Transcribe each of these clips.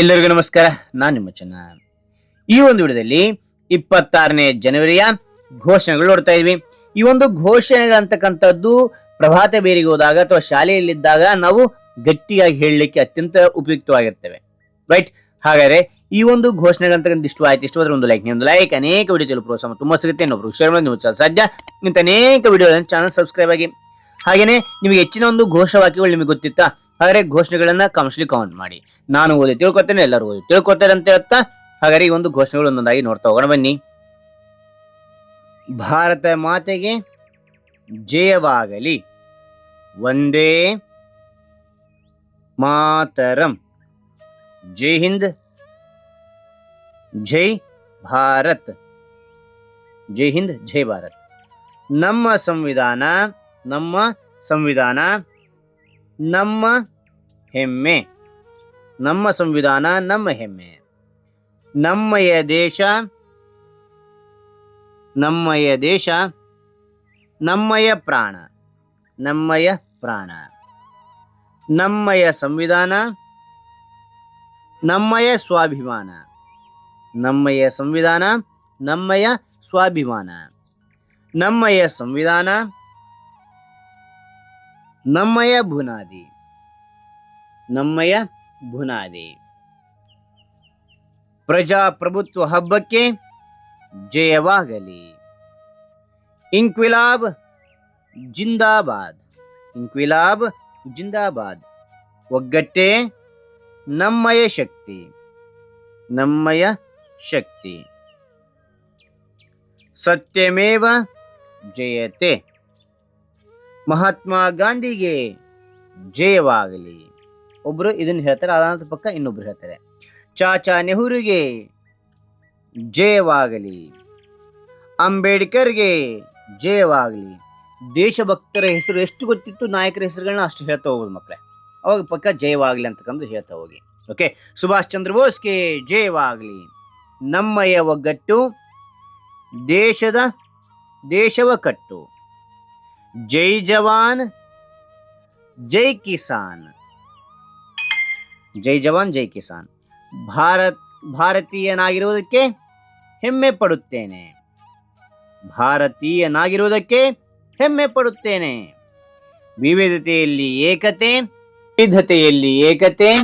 ಎಲ್ಲರಿಗೂ ನಮಸ್ಕಾರ, ನಾನು ನಿಮ್ಮ ಚೆನ್ನ. ಈ ಒಂದು ವಿಡಿಯೋದಲ್ಲಿ ಇಪ್ಪತ್ತಾರನೇ ಜನವರಿಯ ಘೋಷಣೆಗಳು ನೋಡ್ತಾ ಇದ್ವಿ. ಈ ಒಂದು ಘೋಷಣೆಗಳಂತಕ್ಕಂಥದ್ದು ಪ್ರಭಾತ ಬೇರಿಗೆ ಹೋದಾಗ ಅಥವಾ ಶಾಲೆಯಲ್ಲಿದ್ದಾಗ ನಾವು ಗಟ್ಟಿಯಾಗಿ ಹೇಳಲಿಕ್ಕೆ ಅತ್ಯಂತ ಉಪಯುಕ್ತವಾಗಿರ್ತೇವೆ. ರೈಟ್ ಹಾಗಾದ್ರೆ ಈ ಒಂದು ಘೋಷಣೆಗಳಂತಕ್ಕಂಥ ಇಷ್ಟು ಆಯ್ತು, ಇಷ್ಟು ಒಂದು ಲೈಕ್ ಒಂದು ಲೈಕ್ ಅನೇಕ ವಿಡಿಯೋ ಪ್ರೋತ್ಸಾಹ ತುಂಬ ಸಿಗುತ್ತೆ ಇನ್ನೊಬ್ರು ಶೇರ್ ಮಾಡಿ ನೀವು ಸಾಧ್ಯ. ಇಂಥ ಅನೇಕ ವಿಡಿಯೋ ಚಾನಲ್ ಸಬ್ಸ್ಕ್ರೈಬ್ ಆಗಿ. ಹಾಗೇನೆ ನಿಮಗೆ ಹೆಚ್ಚಿನ ಒಂದು ಘೋಷವಾಕ್ಯಗಳು ನಿಮಗೆ ಗೊತ್ತಿತ್ತಾ ಹಾಗಾದ್ರೆ ಘೋಷಣೆಗಳನ್ನ ಕಾಮೆಂಟ್ಸ್ಲಿ ಕಾಮೆಂಟ್ ಮಾಡಿ. ನಾನು ಓದಿ ತಿಳ್ಕೊತೇನೆ, ಎಲ್ಲರೂ ಓದಿ ತಿಳ್ಕೊತಾರೆ ಅಂತ ಹೇಳ್ತಾ ಹಾಗಾದ್ರೆ ಈ ಒಂದು ಘೋಷಣೆಗಳು ಒಂದೊಂದಾಗಿ ನೋಡ್ತಾ ಹೋಗೋಣ, ಬನ್ನಿ. ಭಾರತ ಮಾತೆಗೆ ಜಯವಾಗಲಿ. ಒಂದೇ ಮಾತರಂ. ಜೈ ಹಿಂದ್, ಜೈ ಭಾರತ್. ಜೈ ಹಿಂದ್, ಜೈ ಭಾರತ್. ನಮ್ಮ ಸಂವಿಧಾನ ನಮ್ಮ ಸಂವಿಧಾನ ನಮ್ಮ ಹೆಮ್ಮೆ ನಮ್ಮ ಸಂವಿಧಾನ ನಮ್ಮ ಹೆಮ್ಮೆ ನಮ್ಮಯ ದೇಶ ನಮ್ಮಯ ದೇಶ ನಮ್ಮಯ ಪ್ರಾಣ ನಮ್ಮಯ ಪ್ರಾಣ ನಮ್ಮಯ ಸಂವಿಧಾನ ನಮ್ಮಯ ಸ್ವಾಭಿಮಾನ ನಮ್ಮಯ ಸಂವಿಧಾನ ನಮ್ಮಯ ಸ್ವಾಭಿಮಾನ ನಮ್ಮಯ ಸಂವಿಧಾನ ನಮ್ಮಯ ಬುನಾದಿ ನಮ್ಮಯ ಬುನಾದಿ ಪ್ರಜಾಪ್ರಭುತ್ವ ಹಬ್ಬಕ್ಕೆ ಜಯವಾಗಲಿ. ಇಂಕ್ವಿಲಾಬ್ ಜಿಂದಾಬಾದ್. ಇಂಕ್ವಿಲಾಬ್ ಜಿಂದಾಬಾದ್. ಒಗ್ಗಟ್ಟೆ ನಮ್ಮಯ ಶಕ್ತಿ. ನಮ್ಮಯ ಶಕ್ತಿ. ಸತ್ಯಮೇವ ಜಯತೆ. ಮಹಾತ್ಮ ಗಾಂಧಿಗೆ ಜಯವಾಗಲಿ. ಒಬ್ರು ಇದನ್ನ ಹೇಳ್ತಾರೆ ಅದಾದ ಪಕ್ಕ ಇನ್ನೊಬ್ರು ಹೇಳ್ತಾರೆ. ಚಾಚಾ ನೆಹರುಗೆ ಜಯವಾಗಲಿ. ಅಂಬೇಡ್ಕರ್ಗೆ ಜಯವಾಗಲಿ. ದೇಶಭಕ್ತರ ಹೆಸರು ಎಷ್ಟು ಗೊತ್ತಿತ್ತು? ನಾಯಕರ ಹೆಸರುಗಳನ್ನ ಅಷ್ಟು ಹೇಳ್ತಾ ಹೋಗೋದು ಮಕ್ಕಳೇ ಅವಾಗ ಪಕ್ಕ ಜಯವಾಗಲಿ ಅಂತಕ್ಕಂಥ ಹೇಳ್ತಾ ಹೋಗಿ. ಓಕೆ, ಸುಭಾಷ್ ಚಂದ್ರ ಬೋಸ್ಗೆ ಜಯವಾಗಲಿ. ನಮ್ಮಯ ಒಗ್ಗಟ್ಟು ದೇಶದ, ದೇಶವ ಕಟ್ಟು. ಜೈ ಜವಾನ್, ಜೈ ಕಿಸಾನ್. ಜೈ ಜವಾನ್, ಜೈ ಕಿಸಾನ್. ಭಾರತ್, ಭಾರತೀಯನಾಗಿರುವುದಕ್ಕೆ ಹೆಮ್ಮೆ ಪಡುತ್ತೇನೆ. ಭಾರತೀಯನಾಗಿರುವುದಕ್ಕೆ ಹೆಮ್ಮೆ ಪಡುತ್ತೇನೆ. ವಿವಿಧತೆಯಲ್ಲಿ ಏಕತೆ ವಿವಿಧತೆಯಲ್ಲಿ ಏಕತೆ.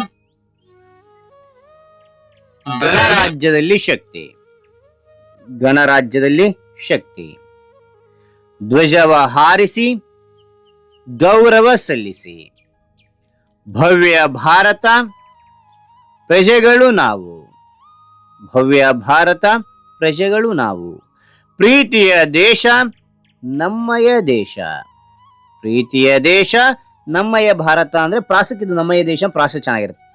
ಗಣರಾಜ್ಯದಲ್ಲಿ ಶಕ್ತಿ. ಗಣರಾಜ್ಯದಲ್ಲಿ ಶಕ್ತಿ. ಧ್ವಜವ ಹಾರಿಸಿ, ಗೌರವ ಸಲ್ಲಿಸಿ. ಭವ್ಯ ಭಾರತ, ಪ್ರಜೆಗಳು ನಾವು. ಭವ್ಯ ಭಾರತ, ಪ್ರಜೆಗಳು ನಾವು. ಪ್ರೀತಿಯ ದೇಶ, ನಮ್ಮಯ ದೇಶ. ಪ್ರೀತಿಯ ದೇಶ, ನಮ್ಮಯ ಭಾರತ ಅಂದ್ರೆ ಪ್ರಾಸಕ್ಕಿದ್ದು ನಮ್ಮಯ ದೇಶ, ಪ್ರಾಸ ಚೆನ್ನಾಗಿರುತ್ತೆ.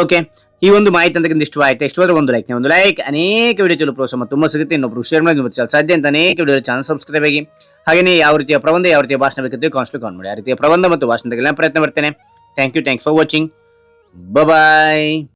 ಓಕೆ ಈ ಒಂದು ಮಾಹಿತಿ ಅಂತ ಇಷ್ಟ ಆಯ್ತು ಎಷ್ಟು ಒಂದು ಲೈಕ್ ಒಂದು ಲೈಕ್ ಅನೇಕ ವಿಡಿಯೋ ಚಲೋ ಪ್ರೋತ್ಸಾಹ ತುಂಬ ಸಿಗುತ್ತೆ. ಇನ್ನೊಬ್ರು ಶೇರ್ ಮಾಡಿ ಸಾಧ್ಯ ಅಂತ ಅನೇಕ ವಿಡಿಯೋ ಚಾನಲ್ ಸಬ್ಸ್ಕ್ರೈಬ್ ಆಗಿ. ಹಾಗೆಯೇ ಯಾವ ರೀತಿಯ ಪ್ರಬಂಧ, ಯಾವ ರೀತಿಯ ಭಾಷಣ ಬೇಕಿತ್ತು ಕಾನ್ಸ್ಟಲ್ ಕಾನ್ ಮಾಡಿ. ಆ ರೀತಿಯ ಪ್ರಬಂಧ ಮತ್ತು ಭಾಷಣ ಪ್ರಯತ್ನ ಮಾಡ್ತೇನೆ thank you thanks for watching bye